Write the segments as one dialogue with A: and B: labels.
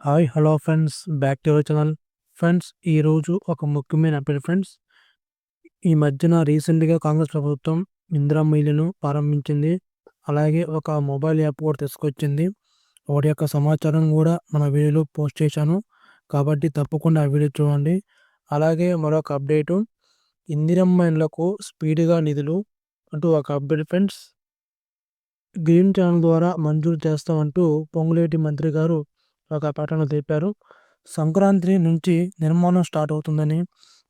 A: Hi hello friends back to our channel friends ఈరోజు ఒక ముఖ్యమైన అప్డేట్ ఫ్రెండ్స్ ఈ మధ్యన రీసెంట్గా కాంగ్రెస్ ప్రభుత్వం ఇందిరా మిల్లును ప్రారంభించింది. అలాగే ఒక మొబైల్ యాప్ కూడా తీసుకొచ్చింది. వాటి యొక్క సమాచారం కూడా మన వీడియోలో పోస్ట్ చేశాను. కాబట్టి తప్పకుండా ఆ వీడియో చూడండి. అలాగే మరొక అప్డేటు ఇందిరమ్మైన్లకు స్పీడ్గా నిధులు అంటూ ఒక అప్డేట్ ఫ్రెండ్స్ గ్రీన్ ఛానల్ ద్వారా మంజూరు చేస్తామంటూ పొంగులేటి మంత్రి గారు ఒక ప్రకటన తెలిపారు. సంక్రాంతి నుంచి నిర్మాణం స్టార్ట్ అవుతుందని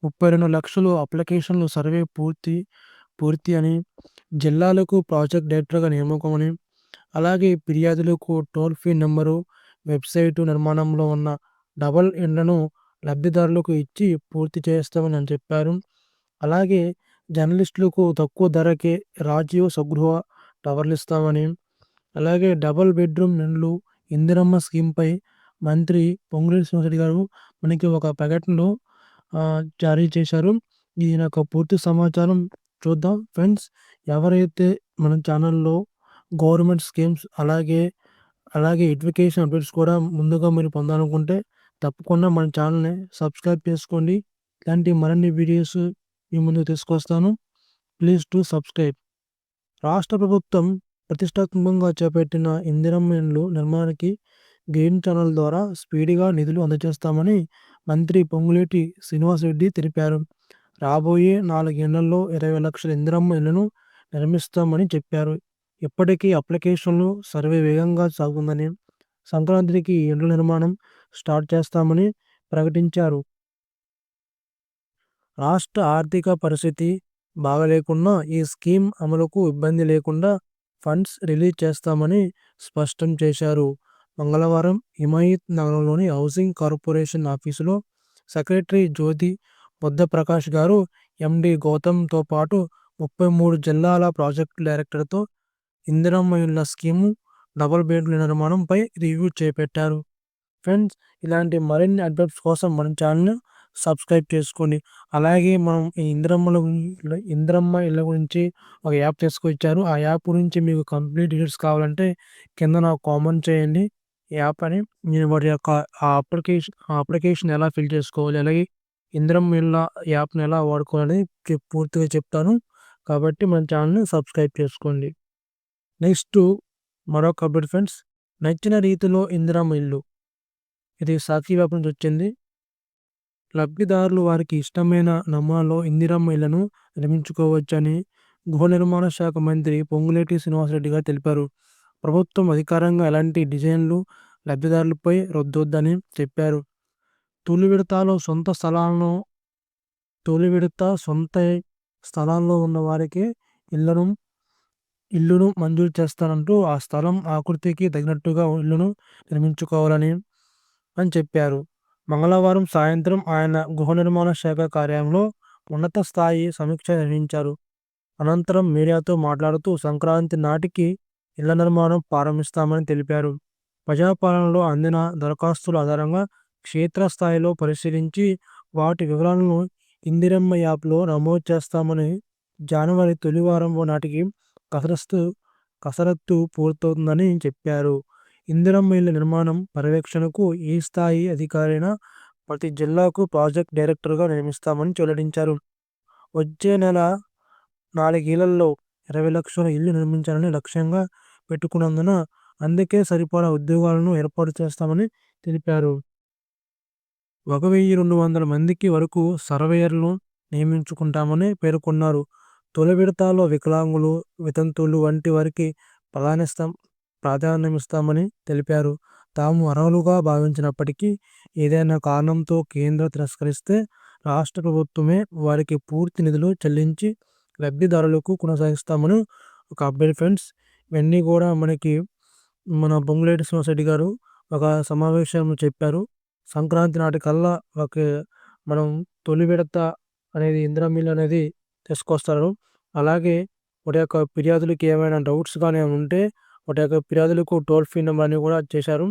A: ముప్పై రెండు లక్షలు అప్లికేషన్లు సర్వే పూర్తి పూర్తి అని జిల్లాలకు ప్రాజెక్ట్ డైరెక్టర్గా నియామకమని అలాగే ఫిర్యాదులకు టోల్ ఫ్రీ నెంబరు వెబ్సైటు నిర్మాణంలో ఉన్న డబల్ ఇండ్లను లబ్ధిదారులకు ఇచ్చి పూర్తి చేస్తామని అని చెప్పారు. అలాగే జర్నలిస్టులకు తక్కువ ధరకే రాజీవ్ స్వగృహ టవర్లు ఇస్తామని అలాగే డబల్ బెడ్రూమ్ ఇండ్లు ఇందిరమ్మ స్కీమ్పై మంత్రి పొంగులేటి శ్రీనివాసరెడ్డి గారు మనకి ఒక ప్రకటనలో జారీ చేశారు. ఈయన యొక్క పూర్తి సమాచారం చూద్దాం. ఫ్రెండ్స్ ఎవరైతే మన ఛానల్లో గవర్నమెంట్ స్కీమ్స్ అలాగే అలాగే ఎడ్యుకేషన్ అప్డేట్స్ కూడా ముందుగా మీరు పొందాలనుకుంటే తప్పకుండా మన ఛానల్ని సబ్స్క్రైబ్ చేసుకోండి. ఇలాంటి మరిన్ని వీడియోస్ మీ ముందు తీసుకొస్తాను. Please to subscribe. రాష్ట్ర ప్రభుత్వం ప్రతిష్టాత్మకంగా చేపట్టిన ఇందిరమ్మ నిర్మాణానికి గ్రీన్ ఛానల్ ద్వారా స్పీడ్గా నిధులు అందజేస్తామని మంత్రి పొంగులేటి శ్రీనివాసరెడ్డి తెలిపారు. రాబోయే నాలుగేళ్ళలో ఇరవై లక్షల ఇందిరమ్మ ఇళ్ళను నిర్మిస్తామని చెప్పారు. ఇప్పటికీ అప్లికేషన్లు సర్వే వేగంగా సాగుతుందని సంక్రాంతికి ఇండ్ల నిర్మాణం స్టార్ట్ చేస్తామని ప్రకటించారు. రాష్ట్ర ఆర్థిక పరిస్థితి బాగలేకున్నా ఈ స్కీమ్ అమలుకు ఇబ్బంది లేకుండా ఫండ్స్ రిలీజ్ చేస్తామని స్పష్టం చేశారు. మంగళవారం హిమాయత్ నగరంలోని హౌసింగ్ కార్పొరేషన్ ఆఫీసులో సెక్రటరీ జ్యోతి బుద్ధప్రకాష్ గారు ఎండి గౌతమ్తో పాటు ముప్పై మూడు జిల్లాల ప్రాజెక్టు డైరెక్టర్తో ఇందిరమ్మ ఇళ్ళ స్కీము డబుల్ బెడ్ల నిర్మాణంపై రివ్యూ చేపట్టారు. ఫ్రెండ్స్ ఇలాంటి మరిన్ని అప్డేట్స్ కోసం మన ఛానల్ సబ్స్క్రైబ్ చేసుకోండి అలాగే మనం ఈ ఇంద్రమ్మల ఇంద్రమ్మ ఇళ్ళ గురించి ఒక యాప్ తీసుకొచ్చారు. ఆ యాప్ గురించి మీకు కంప్లీట్ డీటెయిల్స్ కావాలంటే కింద నాకు కామెంట్ చేయండి. యాప్ అని నేను వాటి యొక్క ఆ అప్లికేషన్ ఆ అప్లికేషన్ ఎలా ఫిల్ చేసుకోవాలి అలాగే ఇంద్రమ్మ ఇళ్ళ యాప్ని ఎలా వాడుకోవాలని పూర్తిగా చెప్తాను. కాబట్టి మన ఛానల్ని సబ్స్క్రైబ్ చేసుకోండి. నెక్స్ట్ మరొక అప్డేట్ ఫ్రెండ్స్ నచ్చిన రీతిలో ఇందిరమ్మ ఇల్లు. ఇది సాక్షి వ్యాప్ నుంచి వచ్చింది. లబ్ధిదారులు వారికి ఇష్టమైన నమ్మాలో ఇందిరమ్మ ఇళ్ళను నిర్మించుకోవచ్చని గృహ నిర్మాణ శాఖ మంత్రి పొంగులేటి శ్రీనివాసరెడ్డి గారు తెలిపారు. ప్రభుత్వం అధికారంగా ఎలాంటి డిజైన్లు లబ్ధిదారులపై రుద్దొద్దని చెప్పారు. తొలి విడతలో సొంత స్థలాలను తొలి విడత సొంత స్థలాల్లో ఉన్న వారికి ఇళ్ళను ఇల్లును మంజూరు చేస్తానంటూ ఆ స్థలం ఆకృతికి తగినట్టుగా ఇల్లును నిర్మించుకోవాలని అని చెప్పారు. మంగళవారం సాయంత్రం ఆయన గృహ నిర్మాణ శాఖ కార్యాలయంలో ఉన్నత స్థాయి సమీక్ష నిర్వహించారు. అనంతరం మీడియాతో మాట్లాడుతూ సంక్రాంతి నాటికి ఇళ్ళ నిర్మాణం ప్రారంభిస్తామని తెలిపారు. ప్రజాపాలనలో అందిన దరఖాస్తుల ఆధారంగా క్షేత్రస్థాయిలో పరిశీలించి వాటి వివరాలను ఇందిరమ్మ యాప్లో నమోదు చేస్తామని జనవరి తొలివారం నాటికి కసరత్తు కసరత్తు పూర్తవుతుందని చెప్పారు. ఇందిరమ్మ ఇళ్ళ నిర్మాణం పర్యవేక్షణకు ఈ స్థాయి అధికారైన ప్రతి జిల్లాకు ప్రాజెక్ట్ డైరెక్టర్గా నియమిస్తామని వెల్లడించారు వచ్చే నెల నాలుగేళ్ళలో ఇరవై లక్షల ఇల్లు నిర్మించాలని లక్ష్యంగా పెట్టుకున్నందున అందుకే సరిపడా ఉద్యోగాలను ఏర్పాటు చేస్తామని తెలిపారు. ఒక వెయ్యి రెండు వందల మందికి వరకు సర్వేయర్లు నియమించుకుంటామని పేర్కొన్నారు. తొలి విడతలో వికలాంగులు వితంతువులు వంటి వారికి ప్రాధాన్యస్తాం ప్రాధాన్యమిస్తామని తెలిపారు. తాము అర్హులుగా భావించినప్పటికీ ఏదైనా కారణంతో కేంద్రం తిరస్కరిస్తే రాష్ట్ర ప్రభుత్వమే వారికి పూర్తి నిధులు చెల్లించి లబ్ధిదారులకు కొనసాగిస్తామని ఒక అప్డేట్ ఫ్రెండ్స్ ఇవన్నీ కూడా మనకి మన బొంగులేటి శ్రీనివాసరెడ్డి గారు ఒక సమావేశం చెప్పారు. సంక్రాంతి నాటికల్లా ఒక మనం తొలి విడత అనేది ఇందిరా మిల్ అనేది తీసుకొస్తారు. అలాగే వాటి యొక్క ఫిర్యాదులకి ఏమైనా డౌట్స్ కానీ ఉంటే వాటి యొక్క ఫిర్యాదులకు టోల్ ఫ్రీ నెంబర్ అని కూడా చేశారు.